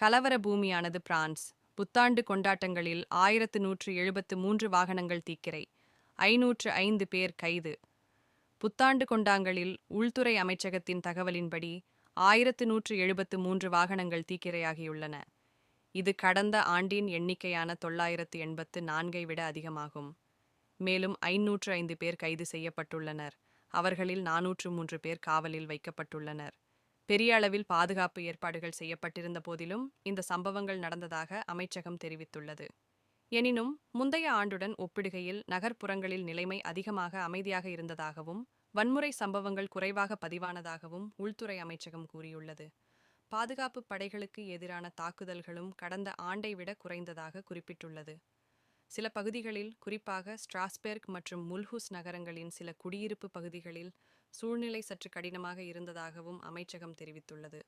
கலவர பூமியானது பிரான்ஸ். புத்தாண்டு கொண்டாட்டங்களில் ஆயிரத்து நூற்று எழுபத்து மூன்று வாகனங்கள் தீக்கிரை ஐநூற்று ஐந்து பேர் கைது. புத்தாண்டு கொண்டாங்களில் உள்துறை அமைச்சகத்தின் தகவலின்படி ஆயிரத்து நூற்று எழுபத்து மூன்று வாகனங்கள் தீக்கிரையாகியுள்ளன. இது கடந்த ஆண்டின் எண்ணிக்கையான தொள்ளாயிரத்து எண்பத்து நான்கை விட அதிகமாகும். மேலும் ஐநூற்று ஐந்து பேர் கைது செய்யப்பட்டுள்ளனர். அவர்களில் நாநூற்று மூன்று பேர் காவலில் வைக்கப்பட்டுள்ளனர். பெரிய அளவில் பாதுகாப்பு ஏற்பாடுகள் செய்யப்பட்டிருந்த போதிலும் இந்த சம்பவங்கள் நடந்ததாக அமைச்சகம் தெரிவித்துள்ளது. எனினும் முந்தைய ஆண்டுடன் ஒப்பிடுகையில் நகர்ப்புறங்களில் நிலைமை அதிகமாக அமைதியாக இருந்ததாகவும் வன்முறை சம்பவங்கள் குறைவாக பதிவானதாகவும் உள்துறை அமைச்சகம் கூறியுள்ளது. பாதுகாப்பு படைகளுக்கு எதிரான தாக்குதல்களும் கடந்த ஆண்டை விட குறைந்ததாக குறிப்பிட்டுள்ளது. சில பகுதிகளில் குறிப்பாக ஸ்ட்ராஸ்பெர்க் மற்றும் முல்ஹுஸ் நகரங்களின் சில குடியிருப்பு பகுதிகளில் சூழ்நிலை சற்று கடினமாக இருந்ததாகவும் அமைச்சகம் தெரிவித்துள்ளது.